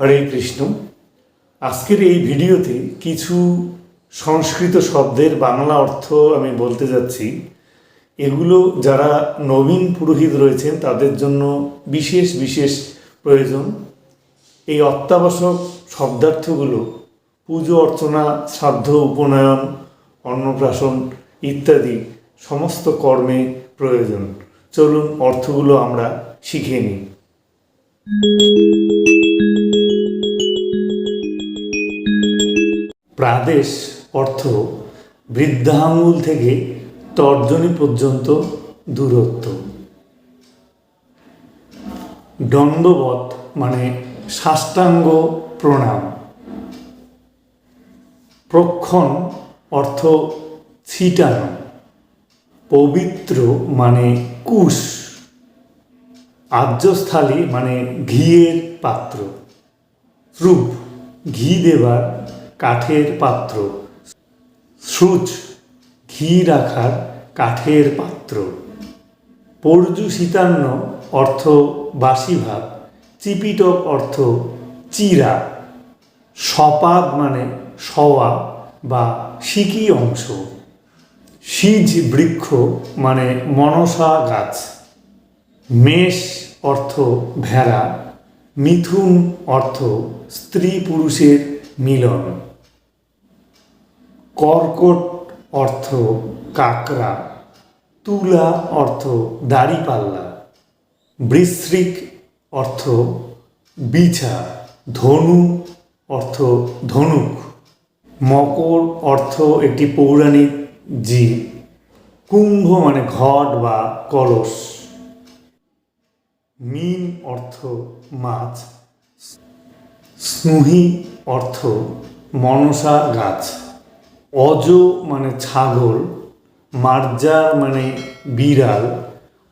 হরে কৃষ্ণ। আজকের এই ভিডিওতে কিছু সংস্কৃত শব্দের বাংলা অর্থ আমি বলতে যাচ্ছি। এগুলো যারা নবীন পুরোহিত রয়েছেন, তাদের জন্য বিশেষ বিশেষ প্রয়োজন। এই অত্যাবশ্যক শব্দার্থগুলো পুজো, অর্চনা, শ্রাদ্ধ, উপনয়ন, অন্নপ্রাশন ইত্যাদি সমস্ত কর্মে প্রয়োজন। চলুন অর্থগুলো আমরা শিখে নিই। প্রাদেশ অর্থ বৃদ্ধাঙ্গুল থেকে তর্জনী পর্যন্ত দূরত্ব। দণ্ডবত মানে সাষ্টাঙ্গ প্রণাম। প্রক্ষণ অর্থ ছিটানো। পবিত্র মানে কুশ। আর্যস্থালী মানে ঘিয়ের পাত্র। রূপ, ঘি দেবার কাঠের পাত্র। সূচ ঘি রাখার কাঠের পাত্র। পর্যু শীতান্ন অর্থ বাসি ভাত, চিপিটক অর্থ চিরা। সপাদ মানে সওয়া বা সিকি অংশ। সিজ বৃক্ষ মানে মনসা গাছ। মেষ অর্থ ভেড়া, মিথুন অর্থ স্ত্রী পুরুষের মিলন। কর্কট অর্থ কাকরা তুলা অর্থ দাড়িপাল্লা, বৃশ্রিক অর্থ বিছা, ধনু অর্থ ধনুক, মকর অর্থ একটি পৌরাণিক জীব, কুম্ভ মানে ঘট বা কলস, মিন অর্থ মাছ, স্নুহি অর্থ মনসা গাছ। অজ মানে ছাগল, মার্জা মানে বিড়াল,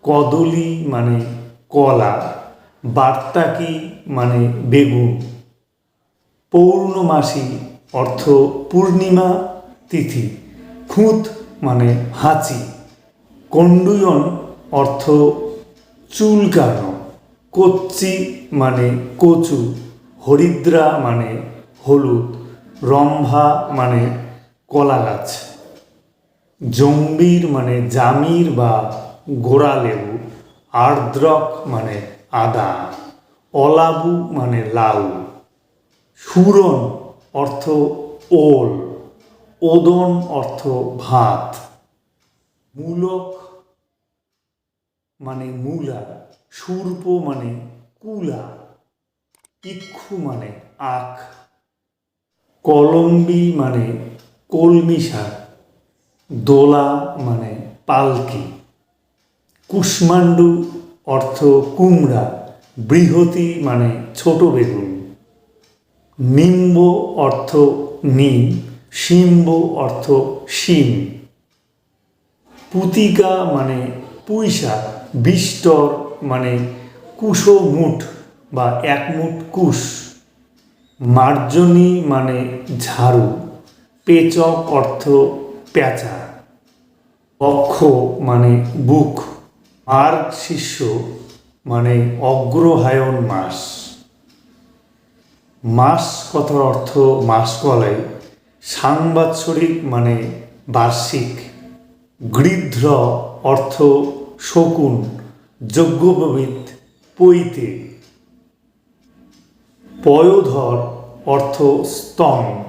কদলি মানে কলা, বার্তাকি মানে বেগুন। পৌর্ণমাসী অর্থ পূর্ণিমা তিথি, খুঁত মানে হাঁচি। কন্ডুয়ন অর্থ চুলকানো, কচ্চি মানে কচু, হরিদ্রা মানে হলুদ, রম্ভা মানে কলা গাছ জম্বির মানে জামির বা গোড়া লেবু, আর্দ্রক মানে আদা, অলাবু মানে লাউ। সুরন অর্থ ওল, ওদন অর্থ ভাত। মূলক মানে মূলা, সূর্প মানে কুলা, ইক্ষু মানে আখ। কলম্বি মানে কলমি শাক দোলা মানে পালকি, কুষ্মাণ্ডু অর্থ কুমড়া, বৃহতি মানে ছোট বেগুন, নিম্ব অর্থ নিম শিম্ব অর্থ শিম, পুতিকা মানে পুঁইশা বিষ্টর মানে কুশো মুঠ বা এক মুঠ কুশ, মার্জনী মানে ঝাড়ু। পেচক অর্থ পেঁচা। অক্ষ মানে বুক। আর শিষ্য মানে অগ্রহায়ণ মাস। মাস কথার অর্থ মাস কলাই সাংবাৎসরিক মানে বার্ষিক। গৃধ্র অর্থ শকুন যজ্ঞোপবিদ পৈতে। পয়োধর অর্থ স্তন।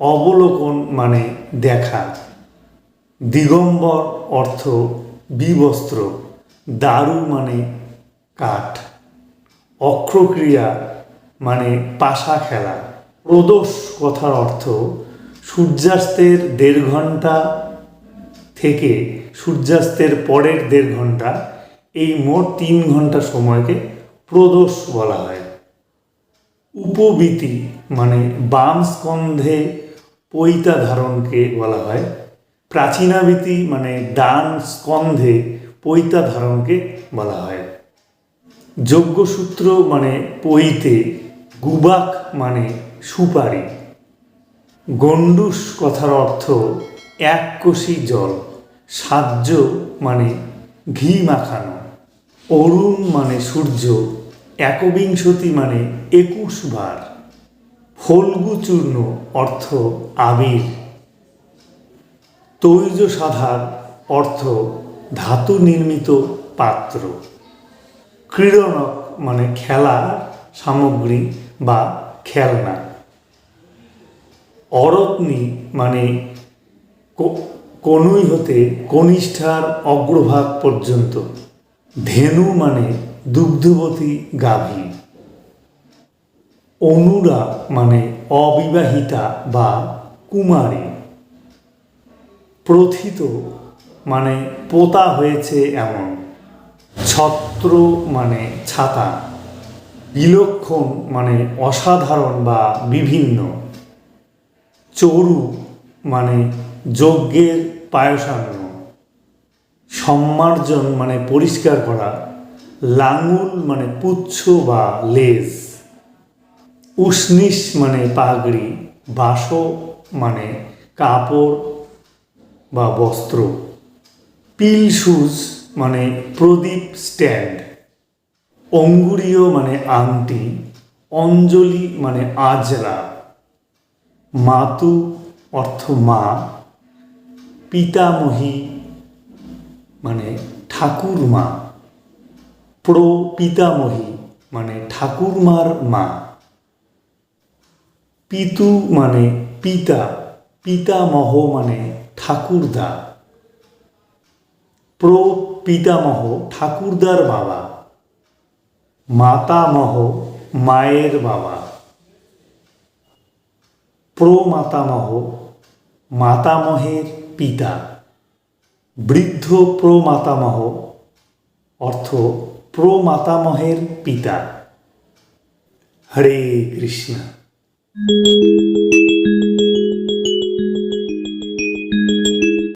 অবলোকন মানে দেখা। দিগম্বর অর্থ বিবস্ত্র, দারু মানে কাঠ। অক্ষক্রিয়া মানে পাশা খেলা। প্রদোষ কথার অর্থ সূর্যাস্তের দেড় ঘণ্টা থেকে সূর্যাস্তের পরের দেড় ঘণ্টা, এই মোট তিন ঘণ্টা সময়কে প্রদোষ বলা হয়। উপবীতি মানে বাম স্কন্ধে পৈতা ধারণকে বলা হয়। প্রাচীনাবীতি মানে ডান স্কন্ধে পৈতা ধারণকে বলা হয়। যজ্ঞসূত্র মানে পৈতে, গুবাক মানে সুপারি। গণ্ডুস কথার অর্থ এক কোষি জল, সাজ্য মানে ঘি মাখানো, অরুণ মানে সূর্য, একবিংশতি মানে একুশ বার। ফল্গু চূর্ণ অর্থ আবির তৈজ সাধার অর্থ ধাতু নির্মিত পাত্র। ক্রীড়নক মানে খেলা, সামগ্রী বা খেলনা। অরত্নি মানে কনুই হতে কনিষ্ঠার অগ্রভাগ পর্যন্ত। ধেনু মানে দুগ্ধবতী গাভী। অনুরা মানে অবিবাহিতা বা কুমারী। প্রথিত মানে পোতা হয়েছে এমন। ছত্র মানে ছাতা। বিলক্ষণ মানে অসাধারণ বা বিভিন্ন। চরু মানে যজ্ঞের পায়সান্ন সম্মার্জন মানে পরিষ্কার করা। লাঙুল মানে পুচ্ছ বা লেজ। উষ্ণিস মানে পাগড়ি, বাস মানে কাপড় বা বস্ত্র। পিল শুজ মানে প্রদীপ স্ট্যান্ড। অঙ্গুরীয় মানে আংটি, অঞ্জলি মানে আজরা। মাতু অর্থ মা, পিতামহী মানে ঠাকুরমা। প্র পিতামহী মানে ঠাকুরমার মা। পিতু মানে পিতা, পিতামহ মানে ঠাকুরদা। প্র পিতামহ, ঠাকুরদার বাবা। মাতামহ, মায়ের বাবা। প্রমাতামহ মাতামহের পিতা। বৃদ্ধ প্রমাতামহ অর্থ প্রমাতামহের পিতা। হরে কৃষ্ণ। Música